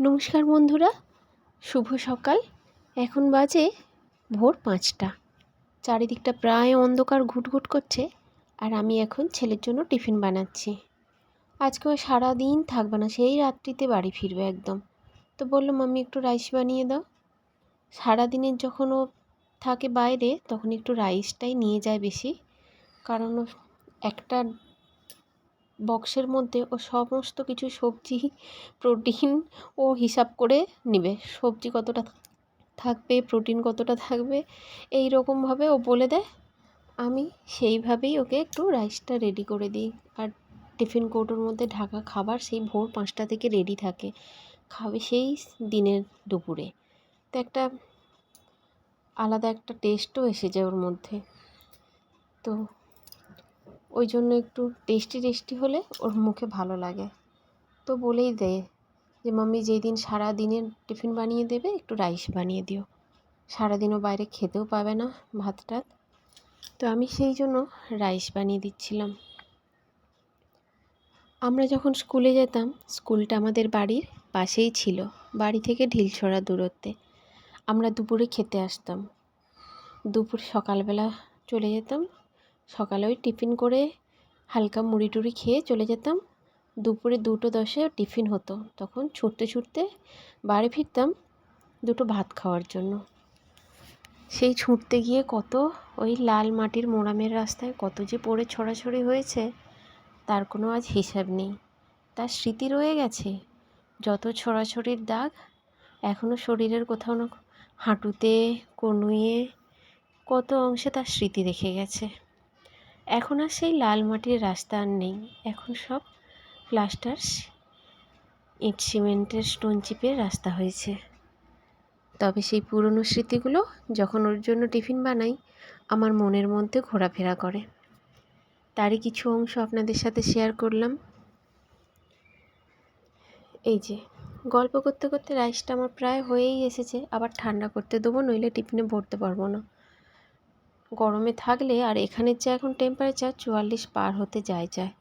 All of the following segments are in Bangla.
নমস্কার বন্ধুরা, শুভ সকাল। এখন বাজে ভোর পাঁচটা। চারিদিকটা প্রায় অন্ধকার ঘুটঘুট করছে আর আমি এখন ছেলের জন্য টিফিন বানাচ্ছি। আজকে ও সারাদিন থাকবে না, সেই রাত্রিতে বাড়ি ফিরবে একদম। তো বলল, মাম্মি, একটু রাইস বানিয়ে দাও। সারাদিনের যখন ও থাকে বাইরে, তখন একটু রাইসটাই নিয়ে যায় বেশি। কারণ একটা বক্সের মধ্যে ও সমস্ত কিছু সবজি, প্রোটিন ও হিসাব করে নেবে। সবজি কতটা থাকবে, প্রোটিন কতটা থাকবে এই রকমভাবে ও বলে দেয়। আমি সেইভাবেই ওকে একটু রাইসটা রেডি করে দিই। আর টিফিন কৌটোর মধ্যে ঢাকা খাবার সেই ভোর পাঁচটা থেকে রেডি থাকে। খাবে সেই দিনের দুপুরে। তো একটা আলাদা একটা টেস্টও এসে যায় ওর মধ্যে। তো ওই জন্য একটু টেস্টি টেস্টি হলে ওর মুখে ভালো লাগে। তো বলেই দেয় যে, মাম্মি যেই দিন সারা দিনের টিফিন বানিয়ে দেবে, একটু রাইস বানিয়ে দিও। সারাদিনও বাইরে খেতেও পাবে না ভাত টাত তো আমি সেই জন্য রাইস বানিয়ে দিচ্ছিলাম। আমরা যখন স্কুলে যেতাম, স্কুলটা আমাদের বাড়ির পাশেই ছিল, বাড়ি থেকে ঢিলছড়া দূরত্বে। আমরা দুপুরে খেতে আসতাম। দুপুর সকালবেলা চলে যেতাম সকালে ওই টিফিন করে হালকা মুড়ি টুড়ি খেয়ে চলে যেতাম। দুপুরে দুটো দশে টিফিন হতো। তখন ছুটতে ছুটতে বাড়ি ফিরতাম দুটো ভাত খাওয়ার জন্য। সেই ছুটতে গিয়ে কত ওই লাল মাটির মোড়ামের রাস্তায় কত যে পড়ে ছড়াছড়ি হয়েছে, তার কোনো আজ হিসাব নেই। তার স্মৃতি রয়ে গেছে। যত ছড়াছড়ির দাগ এখনও শরীরের কোথাও না হাঁটুতে কনুয়ে কত অংশে তার স্মৃতি রেখে গেছে। এখন আর সেই লাল মাটির রাস্তা আর নেই। এখন সব প্লাস্টার ইট, সিমেন্টের স্টোন চিপের রাস্তা হয়েছে। তবে সেই পুরনো স্মৃতিগুলো যখন ওর জন্য টিফিন বানাই, আমার মনের মধ্যে ঘোরাফেরা করে। তারই কিছু অংশ আপনাদের সাথে শেয়ার করলাম। এই যে, গল্প করতে করতে রাইসটা আমার প্রায় হয়েই এসেছে। আবার ঠান্ডা করতে দেবো, নইলে টিফিনে ভরতে পারব না। গরমে থাকলে আর এখানের যা এখন টেম্পারেচার চুয়াল্লিশ পার হতে যায় যায়।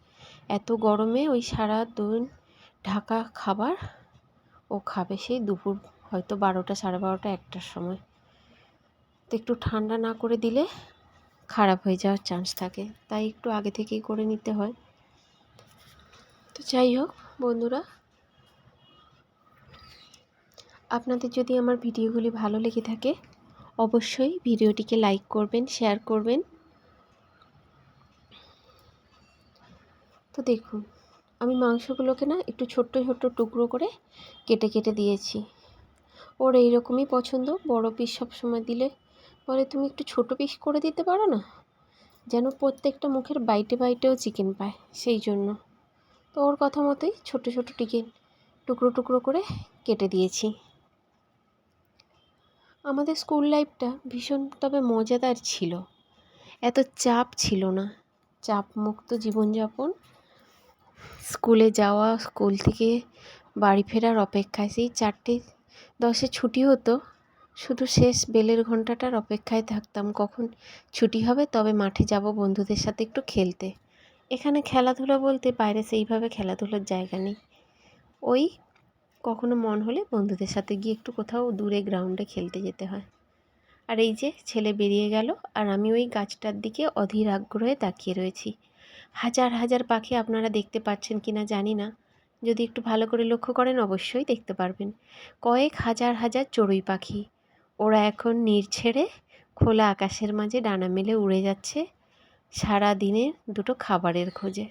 এত গরমে ওই সারা দিন ঢাকা খাবার ও খাবে সেই দুপুর হয়তো বারোটা, সাড়ে বারোটা, একটার সময়। তো একটু ঠান্ডা না করে দিলে খারাপ হয়ে যাওয়ার চান্স থাকে। তাই একটু আগে থেকেই করে নিতে হয়। তো যাই হোক বন্ধুরা, আপনাদের যদি আমার ভিডিওগুলি ভালো লেগে থাকে অবশ্যই ভিডিওটিকে লাইক করবেন, শেয়ার করবেন। তো দেখুন, আমি মাংসগুলোকে না একটু ছোট্ট ছোট্ট টুকরো করে কেটে কেটে দিয়েছি। ওর এইরকমই পছন্দ। বড় পিস সবসময় দিলে বলে তুমি একটু ছোট পিস করে দিতে পারো না? যেন প্রত্যেকটা মুখের বাইটে বাইটেও চিকেন পায়, সেই জন্য। তো ওর কথা মতোই ছোট ছোট টিকেন টুকরো টুকরো করে কেটে দিয়েছি। আমাদের স্কুল লাইফটা ভীষণ তবে মজাদার ছিল। এত চাপ ছিল না। চাপমুক্ত জীবনযাপন। স্কুলে যাওয়া, স্কুল থেকে বাড়ি ফেরার অপেক্ষায় সেই চারটে দশে ছুটি হতো। শুধু শেষ বেলের ঘন্টাটার অপেক্ষায় থাকতাম। কখন ছুটি হবে তবে মাঠে যাব বন্ধুদের সাথে একটু খেলতে। এখানে খেলাধুলা বলতে বাইরে সেইভাবে খেলাধুলার জায়গা নেই। ওই কখনো মন হলে বন্ধুদের সাথে গিয়ে একটু কোথাও দূরে গ্রাউন্ডে খেলতে যেতে হয়। আর এই যে ছেলে বেরিয়ে গেল আর আমি ওই গাছটার দিকে অধীর আগ্রহে তাকিয়ে রয়েছি। হাজার হাজার পাখি আপনারা দেখতে পাচ্ছেন কি না জানি না। যদি একটু ভালো করে লক্ষ্য করেন অবশ্যই দেখতে পারবেন। কয়েক হাজার হাজার চড়ুই পাখি। ওরা এখন নীড় ছেড়ে খোলা আকাশের মাঝে ডানা মেলে উড়ে যাচ্ছে সারা দিনের দুটো খাবারের খোঁজে।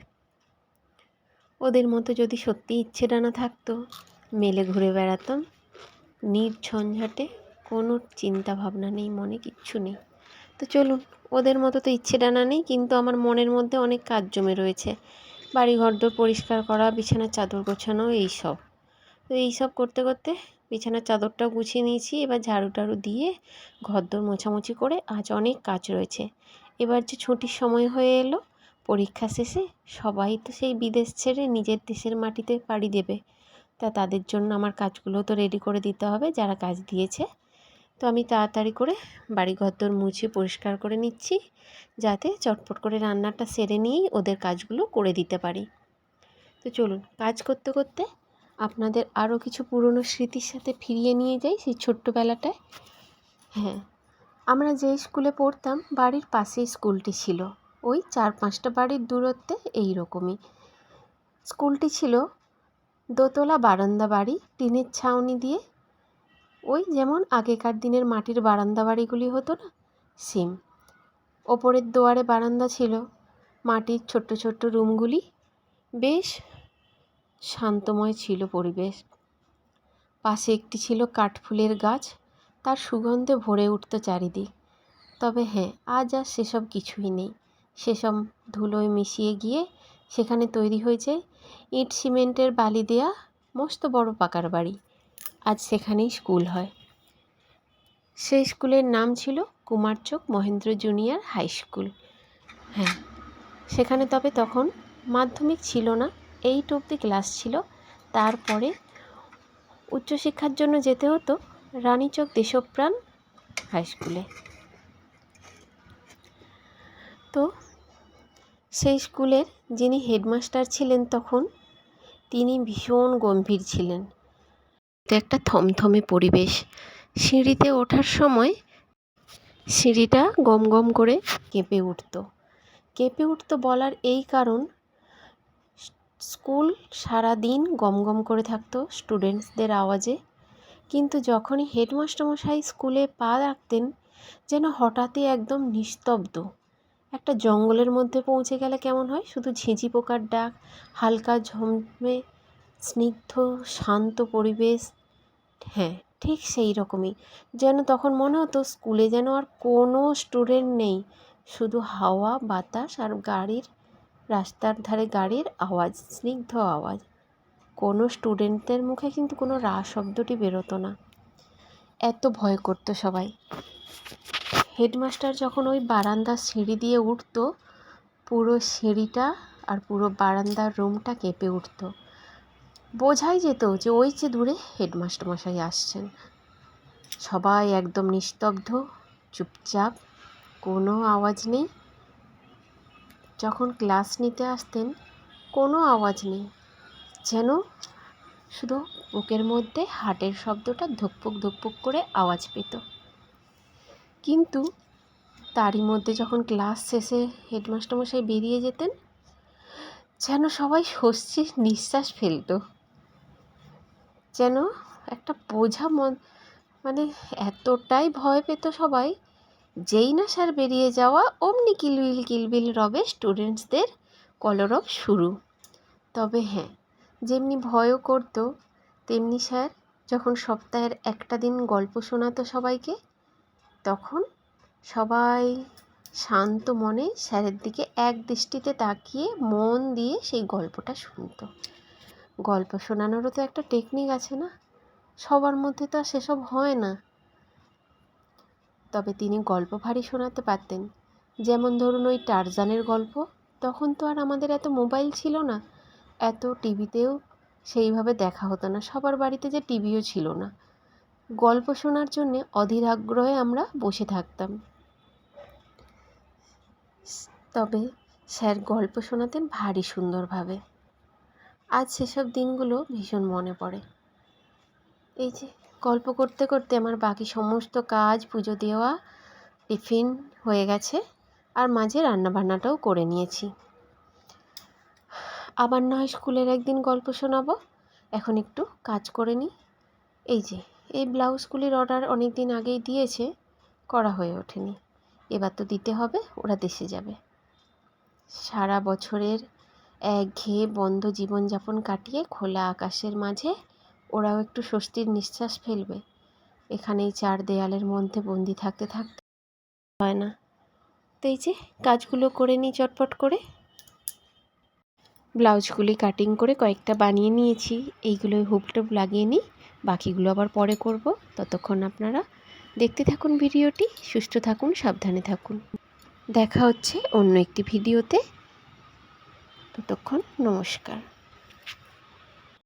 ওদের মতো যদি সত্যি ইচ্ছে ডানা থাকতো মেলে ঘুরে বেড়াতাম। নির্ঝঞ্ঝাটে কোনো চিন্তা ভাবনা নেই, মনে কিচ্ছু নেই। তো চলুন, ওদের মতো তো ইচ্ছে ডানা নেই, কিন্তু আমার মনের মধ্যে অনেক কাজ জমে রয়েছে। বাড়ি ঘরদোর পরিষ্কার করা বিছানার চাদর গোছানো এইসব তো এইসব করতে করতে বিছানার চাদরটাও গুছিয়ে নিয়েছি, এবার ঝাড়ু টাড়ু দিয়ে ঘরদোর মোছামুছি করে আজ অনেক কাজ রয়েছে। এবার যে ছুটির সময় হয়ে এলো, পরীক্ষা শেষে সবাই তো সেই বিদেশ ছেড়ে নিজের দেশের মাটিতে পাড়ি দেবে। তা তাদের জন্য আমার কাজগুলো তো রেডি করে দিতে হবে, যারা কাজ দিয়েছে। তো আমি তাড়াতাড়ি করে বাড়ি ঘরদোর মুছে পরিষ্কার করে নিচ্ছি, যাতে চটপট করে রান্নাটা সেরে নিয়েই ওদের কাজগুলো করে দিতে পারি। তো চলুন, কাজ করতে করতে আপনাদের আরও কিছু পুরনো স্মৃতির সাথে ফিরিয়ে নিয়ে যাই সেই ছোট্টবেলাটায়। হ্যাঁ আমরা যে স্কুলে পড়তাম বাড়ির পাশেই স্কুলটি ছিল। ওই চার পাঁচটা বাড়ির দূরত্বে এই রকমই স্কুলটি ছিল দোতলা বারান্দা বাড়ি, টিনের ছাউনি দিয়ে। ওই যেমন আগেকার দিনের মাটির বারান্দা বাড়িগুলি হতো না, সেম। ওপরের দুয়ারে বারান্দা ছিল, মাটির ছোট্ট ছোট্ট রুমগুলি। বেশ শান্তময় ছিল পরিবেশ। পাশে একটি ছিল কাঠফুলের গাছ, তার সুগন্ধে ভরে উঠত চারিদিক। তবে হ্যাঁ আজ আর সেসব কিছুই নেই। সেসব ধুলোয় মিশিয়ে গিয়ে সেখানে তৈরি হয়েছে ইট সিমেন্টের বালি দেয়া মস্ত বড় পাকার বাড়ি। আজ সেখানেই স্কুল হয়। সেই স্কুলের নাম ছিল Kumarchak Mahendra junior high school. হ্যাঁ সেখানে তবে তখন মাধ্যমিক ছিল না, এইট অবধি ক্লাস ছিল। তারপরে উচ্চশিক্ষার জন্য যেতে হতো রানীচক দেশপ্রাণ হাই স্কুলে। তো সেই স্কুলের যিনি হেডমাস্টার ছিলেন তখন, তিনি ভীষণ গম্ভীর ছিলেন। তো একটা থমথমে পরিবেশ। সিঁড়িতে ওঠার সময় সিঁড়িটা গম গম করে কেঁপে উঠত। কেঁপে উঠত বলার এই কারণ, স্কুল সারা দিন গম গম করে থাকতো স্টুডেন্টসদের আওয়াজে। কিন্তু যখনই হেডমাস্টারমশাই স্কুলে পা রাখতেন, যেন হঠাৎই একদম নিস্তব্ধ। একটা জঙ্গলের মধ্যে পৌঁছে গেলে কেমন হয়? শুধু ঝিঁঝি পোকার ডাক, হালকা ঝমঝমে, স্নিগ্ধ, শান্ত পরিবেশ। হ্যাঁ ঠিক সেই রকমই। যেন তখন মনে হতো স্কুলে যেন আর কোনো স্টুডেন্ট নেই। শুধু হাওয়া, বাতাস আর গাড়ির, রাস্তার ধারে গাড়ির আওয়াজ, স্নিগ্ধ আওয়াজ। কোনো স্টুডেন্টদের মুখে কিন্তু কোনো রা শব্দটি বেরোতো না। এত ভয় করতো সবাই। হেডমাস্টার যখন ওই বারান্দার সিঁড়ি দিয়ে উঠতো, পুরো সিঁড়িটা আর পুরো বারান্দার রুমটা কেঁপে উঠতো। বোঝাই যেত যে ওই যে দূরে হেডমাস্টার মশাই আসছেন। সবাই একদম নিস্তব্ধ, চুপচাপ, কোনো আওয়াজ নেই। যখন ক্লাস নিতে আসতেন, কোনো আওয়াজ নেই। যেন শুধু বুকের মধ্যে হার্টের শব্দটা ধুকপুক ধুকপুক করে আওয়াজ পেত। কিন্তু তারই মধ্যে যখন ক্লাস শেষে হেডমাস্টারমশাই বেরিয়ে যেতেন, যেন সবাই স্বস্তির নিঃশ্বাস ফেলতো। যেন একটা বোঝা মন মানে এতটাই ভয় পেত সবাই, যেই না স্যার বেরিয়ে যাওয়া, অমনি কিলবিল কিলবিল রবে স্টুডেন্টসদের কলরব শুরু। তবে হ্যাঁ যেমনি ভয়ও করতো, তেমনি স্যার যখন সপ্তাহের একটা দিন গল্প শোনাতো সবাইকে তখন সবাই শান্ত মনে স্যারের দিকে এক দৃষ্টিতে তাকিয়ে মন দিয়ে সেই গল্পটা শুনতো। গল্প শোনানোরও তো একটা টেকনিক আছে না? সবার মধ্যে তো আর সেসব হয় না। তবে তিনি গল্প ভারী শোনাতে পারতেন। যেমন ধরুন ওই টারজানের গল্প। তখন তো আর আমাদের এত মোবাইল ছিল না। এত টিভিতেও সেইভাবে দেখা হতো না। সবার বাড়িতে যে টিভিও ছিল না। গল্প শোনার জন্যে অধীর আগ্রহে আমরা বসে থাকতাম। তবে স্যার গল্প শোনাতেন ভারী সুন্দরভাবে। আজ সেসব দিনগুলো ভীষণ মনে পড়ে। এই যে, গল্প করতে করতে আমার বাকি সমস্ত কাজ, পুজো দেওয়া, টিফিন হয়ে গেছে আর মাঝে রান্নাবান্নাটাও করে নিয়েছি। আবার নয় স্কুলের একদিন গল্প শোনাবো, এখন একটু কাজ করে নিই। এই যে এই ব্লাউজগুলির অর্ডার অনেক দিন আগেই দিয়েছে, করা হয়ে ওঠেনি। এবার তো দিতে হবে, ওরা দেশে যাবে। সারা বছরের একঘেয়ে বন্ধ জীবনযাপন কাটিয়ে খোলা আকাশের মাঝে ওরাও একটু স্বস্তির নিঃশ্বাস ফেলবে। এখানেই চার দেয়ালের মধ্যে বন্দি থাকতে থাকতে হয় না। তো এই যে, কাজগুলো করে নিই চটপট করে। ব্লাউজগুলি কাটিং করে কয়েকটা বানিয়ে নিয়েছি। এইগুলোই হুপ লাগিয়ে নিই। বাকিগুলো আবার পরে করব। ততক্ষণ আপনারা দেখতে থাকুন ভিডিওটি, সুস্থ থাকুন, সাবধানে থাকুন। দেখা হচ্ছে অন্য একটি ভিডিওতে। ততক্ষণ নমস্কার।